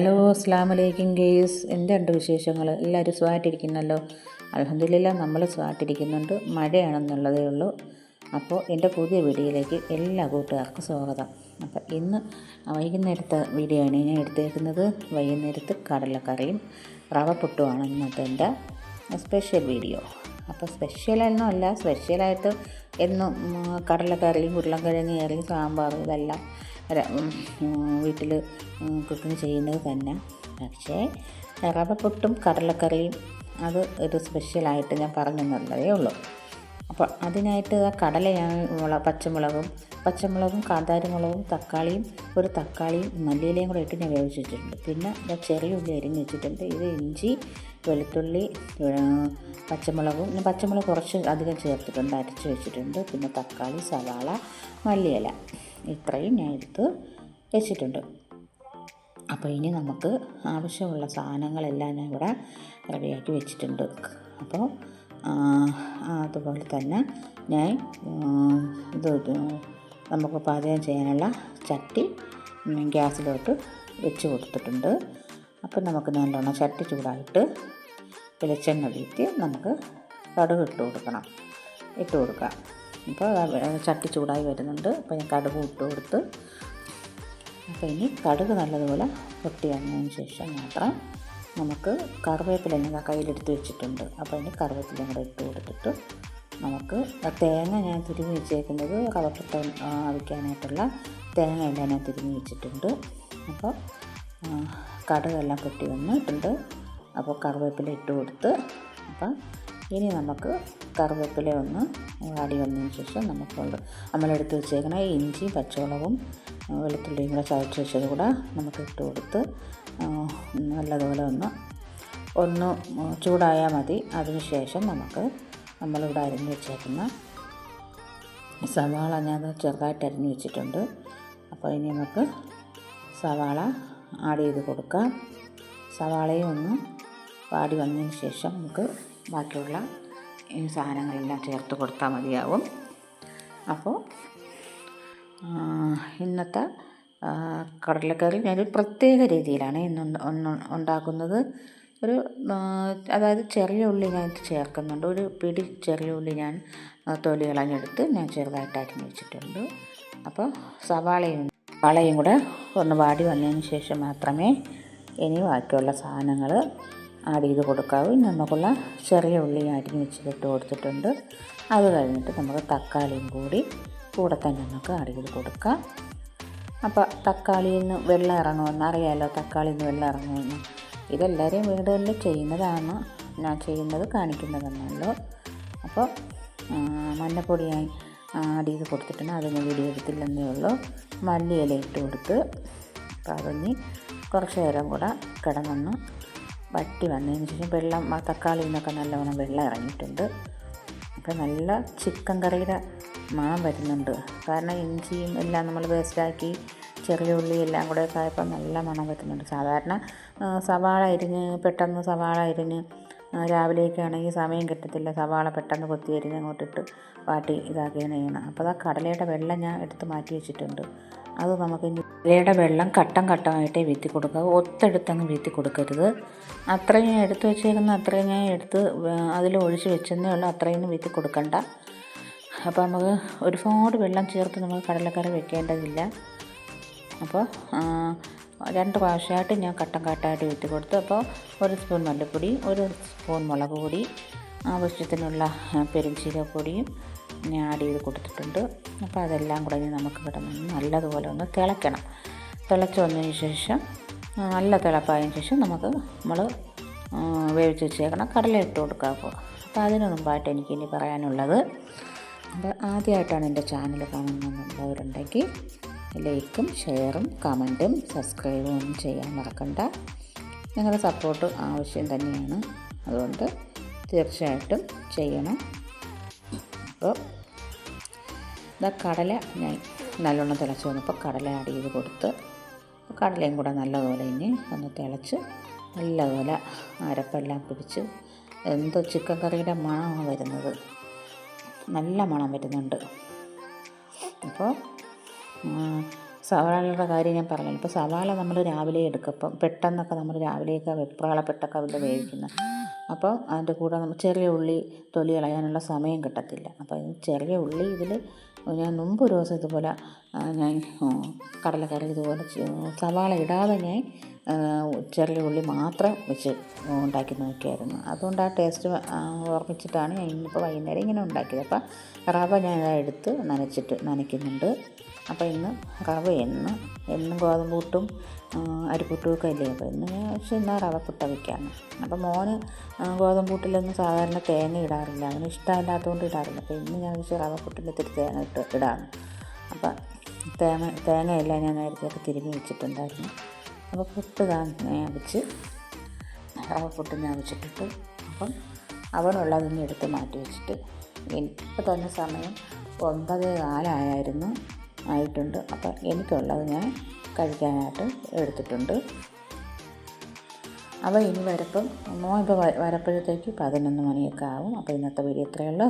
Hello അസ്ലാം വലൈക്കും guys എന്തുണ്ട് വിശേഷങ്ങൾ. എല്ലാവരും സുഖമായിട്ടിരിക്കുന്നല്ലോ? അലഹമില്ല നമ്മൾ സുഖമായിട്ടിരിക്കുന്നുണ്ട്. മഴയാണെന്നുള്ളതേ ഉള്ളൂ. അപ്പോൾ എന്റെ പുതിയ വീഡിയോയിലേക്ക് എല്ലാ കൂട്ടുകാർക്കും സ്വാഗതം. അപ്പോൾ ഇന്ന് വൈകുന്നേരത്തെ വീഡിയോ ആണ് ഞാൻ എടുത്തേക്കുന്നത്. വൈകുന്നേരത്ത് കടലക്കറിയും റവ പുട്ടുമാണ് ഇന്നത്തെ എന്റെ സ്പെഷ്യൽ വീഡിയോ. അപ്പോൾ സ്പെഷ്യലൊന്നും അല്ല. സ്പെഷ്യലായിട്ട് എന്നും കടലക്കറിയും ഉരുളൻകിഴങ്ങ് കറിയും സാമ്പാർ ഇതെല്ലാം വീട്ടിൽ കുക്കിംഗ് ചെയ്യുന്നത് തന്നെ. പക്ഷേ റവ പുട്ടും കടലക്കറിയും അത് ഒരു സ്പെഷ്യലായിട്ട് ഞാൻ പറഞ്ഞെന്നുള്ളതേ ഉള്ളൂ. അപ്പോൾ അതിനായിട്ട് ആ കടലയാണ് മുള പച്ചമുളകും പച്ചമുളകും കാന്താരിമുളകും തക്കാളിയും ഒരു തക്കാളിയും മല്ലിയിലയും കൂടെ ഇട്ട് ഞാൻ വേവിച്ച് വെച്ചിട്ടുണ്ട് പിന്നെ ചെറിയ ഉള്ളി അരിഞ്ഞ് വെച്ചിട്ടുണ്ട്. ഇത് ഇഞ്ചി വെളുത്തുള്ളി പച്ചമുളകും ഞാൻ പച്ചമുളക് കുറച്ച് അധികം ചേർത്തിട്ടുണ്ട്. അരച്ച് വെച്ചിട്ടുണ്ട്. പിന്നെ തക്കാളി സവാള മല്ലിയില. ഇത്രയും ഞാൻ എടുത്ത് വെച്ചിട്ടുണ്ട്. അപ്പോൾ ഇനി നമുക്ക് ആവശ്യമുള്ള സാധനങ്ങളെല്ലാം ഞാൻ ഇവിടെ റെഡിയാക്കി വെച്ചിട്ടുണ്ട്. അപ്പോൾ അതുപോലെ തന്നെ ഞാൻ ഇത് നമുക്ക് പാചകം ചെയ്യാനുള്ള ചട്ടി ഗ്യാസിലോട്ട് വെച്ച് കൊടുത്തിട്ടുണ്ട്. അപ്പം നമുക്ക് നല്ലോണം ചട്ടി ചൂടായിട്ട് വെളിച്ചെണ്ണ വീട്ടി നമുക്ക് കടുക് ഇട്ട് കൊടുക്കണം. ഇട്ട് കൊടുക്കാം. അപ്പോൾ ചട്ടി ചൂടായി വരുന്നുണ്ട്. അപ്പോൾ ഞാൻ കടുക് ഇട്ട് കൊടുത്ത്. അപ്പോൾ ഇനി കടുക് നല്ലതുപോലെ പൊട്ടി ശേഷം മാത്രം നമുക്ക് കറിവേപ്പില ഞാൻ കയ്യിലെടുത്ത് വെച്ചിട്ടുണ്ട്. അപ്പോൾ ഇനി കറിവേപ്പിലയും കൂടെ ഇട്ട് കൊടുത്തിട്ട് നമുക്ക് തേങ്ങ ഞാൻ തിരിഞ്ഞ് വെച്ചേക്കുന്നത് കവട്ടത്ത് അവിക്കാനായിട്ടുള്ള തേങ്ങ എല്ലാം ഞാൻ തിരിഞ്ഞ് വെച്ചിട്ടുണ്ട്. അപ്പോൾ കടുകെല്ലാം പൊട്ടി വന്നിട്ടുണ്ട്. അപ്പോൾ കറിവേപ്പില ഇട്ട് കൊടുത്ത് അപ്പം ഇനി നമുക്ക് കറിവേപ്പില ഒന്ന് വാടി വന്നതിന് ശേഷം നമുക്കുണ്ട് നമ്മളെടുത്ത് വെച്ചേക്കണ ഇഞ്ചി പച്ചമുളകും വെളുത്തുള്ളിയും കൂടെ ചതച്ച് വെച്ചത് കൂടെ നമുക്ക് ഇട്ട് കൊടുത്ത് നല്ലതുപോലെ ഒന്ന് ഒന്ന് ചൂടായാൽ മതി. അതിന് ശേഷം നമുക്ക് നമ്മളിവിടെ അരിഞ്ഞ് വെച്ചേക്കുന്ന സവാള ഞാൻ ചെറുതായിട്ട് അരിഞ്ഞ് വെച്ചിട്ടുണ്ട്. അപ്പോൾ ഇനി നമുക്ക് സവാള ആഡ് ചെയ്ത് കൊടുക്കാം. സവാളയും ഒന്ന് വാടി വന്നതിന് ശേഷം നമുക്ക് ബാക്കിയുള്ള ഈ സാധനങ്ങളെല്ലാം ചേർത്ത് കൊടുത്താൽ മതിയാവും. അപ്പോൾ ഇന്നത്തെ കടലക്കറി ഞാനൊരു പ്രത്യേക രീതിയിലാണ് ഇന്ന് ഉണ്ടാക്കുന്നത്. ഒരു അതായത് ചെറിയ ഉള്ളി ഞാൻ ചേർക്കുന്നുണ്ട്. ഒരു പിടി ചെറിയ ഉള്ളി ഞാൻ തൊലി കളഞ്ഞെടുത്ത് ഞാൻ ചെറുതായിട്ട് അരിഞ്ഞ് വെച്ചിട്ടുണ്ട്. അപ്പോൾ സവാളയും സവാളയും കൂടെ ഒന്ന് വാടി വന്നതിന് ശേഷം മാത്രമേ ഇനി ബാക്കിയുള്ള സാധനങ്ങൾ ആഡ് ചെയ്ത് കൊടുക്കാവൂ. ഇനി നമുക്കുള്ള ചെറിയ ഉള്ളി അരിഞ്ഞ് വെച്ചിട്ട് കൊടുത്തിട്ടുണ്ട്. അത് കഴിഞ്ഞിട്ട് നമുക്ക് തക്കാളിയും കൂടി കൂടെ തന്നെ നമുക്ക് ആഡ് ചെയ്ത് കൊടുക്കാം. അപ്പോൾ തക്കാളിയിൽ നിന്ന് വെള്ളം ഇറങ്ങുമെന്ന് അറിയാമല്ലോ തക്കാളിയിൽ നിന്ന് വെള്ളം ഇറങ്ങുമെന്ന്. ഇതെല്ലാവരെയും വീടുകളിൽ ചെയ്യുന്നതാണ്. ഞാൻ ചെയ്യുന്നത് കാണിക്കുന്നതെന്നല്ലോ അപ്പോൾ മഞ്ഞപ്പൊടിയായി ആഡ് ചെയ്ത് കൊടുത്തിട്ടുണ്ട്. അതൊന്നും വീഡിയോ എടുത്തില്ലെന്നേ ഉള്ളൂ. മല്ലിയില ഇട്ട് കൊടുത്ത് അതൊന്നി കുറച്ച് നേരം കൂടെ കിടന്നൊന്ന് വട്ടി വന്നതിന് ശേഷം വെള്ളം ആ തക്കാളിയിൽ നിന്നൊക്കെ നല്ലവണ്ണം വെള്ളം ഇറങ്ങിയിട്ടുണ്ട്. അപ്പോൾ നല്ല ചിക്കൻ കറിയുടെ മണം വരുന്നുണ്ട്. കാരണം ഇഞ്ചിയും എല്ലാം നമ്മൾ വേസ്റ്റാക്കി ചെറിയ ഉള്ളി എല്ലാം കൂടെ ഒക്കെ ആയപ്പോൾ നല്ല മണം വരുന്നുണ്ട്. സാധാരണ സവാള അരിഞ്ഞ് പെട്ടെന്ന് സവാള അരിഞ്ഞ് രാവിലെയൊക്കെ ആണെങ്കിൽ സമയം കിട്ടത്തില്ല. സവാള പെട്ടെന്ന് കൊത്തി അരിഞ്ഞ് അങ്ങോട്ടിട്ട് വാട്ടി ഇതാക്കുകയാണ് ചെയ്യണം അപ്പോൾ ആ കടലയുടെ വെള്ളം ഞാൻ എടുത്ത് മാറ്റി വെച്ചിട്ടുണ്ട്. അത് നമുക്ക് കടലയുടെ വെള്ളം ഘട്ടം ഘട്ടമായിട്ടേ വീത്തി കൊടുക്കുക. ഒത്തെടുത്തങ്ങ് വീത്തി കൊടുക്കരുത്. അത്രയും ഞാൻ എടുത്ത് വെച്ചേക്കുന്ന അത്രയും ഞാൻ എടുത്ത് അതിൽ ഒഴിച്ച് വെച്ചെന്നേ ഉള്ളൂ. അത്രയും വീത്തി കൊടുക്കണ്ട. അപ്പോൾ നമുക്ക് ഒരുപാട് വെള്ളം ചേർത്ത് നമുക്ക് കടലക്കറി വെക്കേണ്ടതില്ല. അപ്പോൾ രണ്ട് പ്രാവശ്യമായിട്ട് ഞാൻ കട്ടൻ കാട്ടായിട്ട് വീട്ടി കൊടുത്തു. അപ്പോൾ ഒരു സ്പൂൺ മല്ലിപ്പൊടി ഒരു സ്പൂൺ മുളക് പൊടി ആവശ്യത്തിനുള്ള പെരുംജീരപ്പൊടിയും ഞാൻ ആഡ് ചെയ്ത് കൊടുത്തിട്ടുണ്ട്. അപ്പോൾ അതെല്ലാം കൂടെ ഇനി നമുക്ക് കിടന്ന് നല്ലതുപോലെ ഒന്ന് തിളയ്ക്കണം. തിളച്ച് വന്നതിന് ശേഷം നല്ല തിളപ്പായതിന് ശേഷം നമുക്ക് നമ്മൾ വേവിച്ച് വെച്ചേക്കണം കടല ഇട്ട് കൊടുക്കുക അപ്പോൾ. അപ്പോൾ അതിന് മുമ്പായിട്ട് എനിക്കിനി പറയാനുള്ളത് അപ്പോൾ ആദ്യമായിട്ടാണ് എന്റെ ചാനൽ കാണുന്നവരുണ്ടെങ്കിൽ ലൈക്കും ഷെയറും കമന്റും സബ്സ്ക്രൈബും ഒന്നും ചെയ്യാൻ മറക്കണ്ട. നിങ്ങളുടെ സപ്പോർട്ട് ആവശ്യം തന്നെയാണ്. അതുകൊണ്ട് തീർച്ചയായിട്ടും ചെയ്യണം. അപ്പോൾ ഇതാ കടല ഞാൻ നല്ലോണം തിളച്ച് വന്നപ്പോൾ കടല ആഡ് ചെയ്ത് കൊടുത്ത് കടലയും കൂടെ നല്ലതുപോലെ ഇനി ഒന്ന് തിളച്ച് നല്ലതുപോലെ അരപ്പെല്ലാം പിടിച്ച് എന്തോ ചിക്കൻ കറിയുടെ മണമാണ് വരുന്നത്. നല്ല മണം വരുന്നുണ്ട്. അപ്പോൾ സവാളയുടെ കാര്യം ഞാൻ പറഞ്ഞു ഇപ്പോൾ സവാള നമ്മൾ രാവിലെ എടുക്കപ്പം പെട്ടെന്നൊക്കെ നമ്മൾ രാവിലെയൊക്കെ വെപ്രാളപ്പെട്ടൊക്കെ അതിൽ വേവിക്കുന്നത് അപ്പോൾ അതിന്റെ കൂടെ നമ്മൾ ചെറിയ ഉള്ളി തൊലി കളയാനുള്ള സമയം കിട്ടത്തില്ല. അപ്പോൾ ചെറിയ ഉള്ളി ഇതിൽ ഞാൻ മുമ്പ് ഒരു ദിവസം ഇതുപോലെ ഞാൻ കടലക്കറി ഇതുപോലെ സവാള ഇടാതെ ഞാൻ ചെറിയ ഉള്ളി മാത്രം വെച്ച് ഉണ്ടാക്കി നോക്കിയായിരുന്നു. അതുകൊണ്ട് ആ ടേസ്റ്റ് ഓർമ്മിച്ചിട്ടാണ് ഞാൻ ഇന്നിപ്പോൾ വൈകുന്നേരം ഇങ്ങനെ ഉണ്ടാക്കിയത്. അപ്പം റവ ഞാൻ എടുത്ത് നനച്ചിട്ട് നനയ്ക്കുന്നുണ്ട്. അപ്പോൾ ഇന്ന് റവ എന്ന് എന്നും ഗോതമ്പ് പുട്ടും അരിപ്പുട്ടും ഒക്കെ അല്ലേ? അപ്പോൾ ഇന്ന് പക്ഷേ ഇന്ന് റവ പുട്ട വയ്ക്കാണ് അപ്പോൾ മോന് ഗോതമ്പ് പുട്ടിലൊന്നും സാധാരണ തേങ്ങ ഇടാറില്ല. അവന് ഇഷ്ടമില്ലാത്തതുകൊണ്ട് ഇടാറില്ല. അപ്പോൾ ഇന്ന് ഞാൻ വെച്ച് റവ പുട്ടിൽ ഇത്തിരി തേങ്ങ ഇട്ട് ഇടാണ് അപ്പം തേങ്ങ തേങ്ങയെല്ലാം ഞാൻ നേരത്തെ തിരുമ്മി വെച്ചിട്ടുണ്ടായിരുന്നു. അപ്പോൾ പുട്ട് ഞാൻ വെച്ച് റവ പുട്ട് ഞാൻ വെച്ചിട്ടിട്ട് അപ്പം അവനുള്ളതിനെ എടുത്ത് മാറ്റി വെച്ചിട്ട്. ഇപ്പം തന്നെ സമയം ഒമ്പത് കാലമായിരുന്നു ആയിട്ടുണ്ട്. അപ്പം എനിക്കുള്ളത് ഞാൻ കഴിക്കാനായിട്ട് എടുത്തിട്ടുണ്ട്. അപ്പോൾ ഇനി വരപ്പം മോൻ ഇപ്പോൾ വരപ്പോഴത്തേക്ക് പതിനൊന്ന് മണിയൊക്കെ ആവും. അപ്പോൾ ഇന്നത്തെ വീഡിയോ ഇത്രയേ ഉള്ളൂ.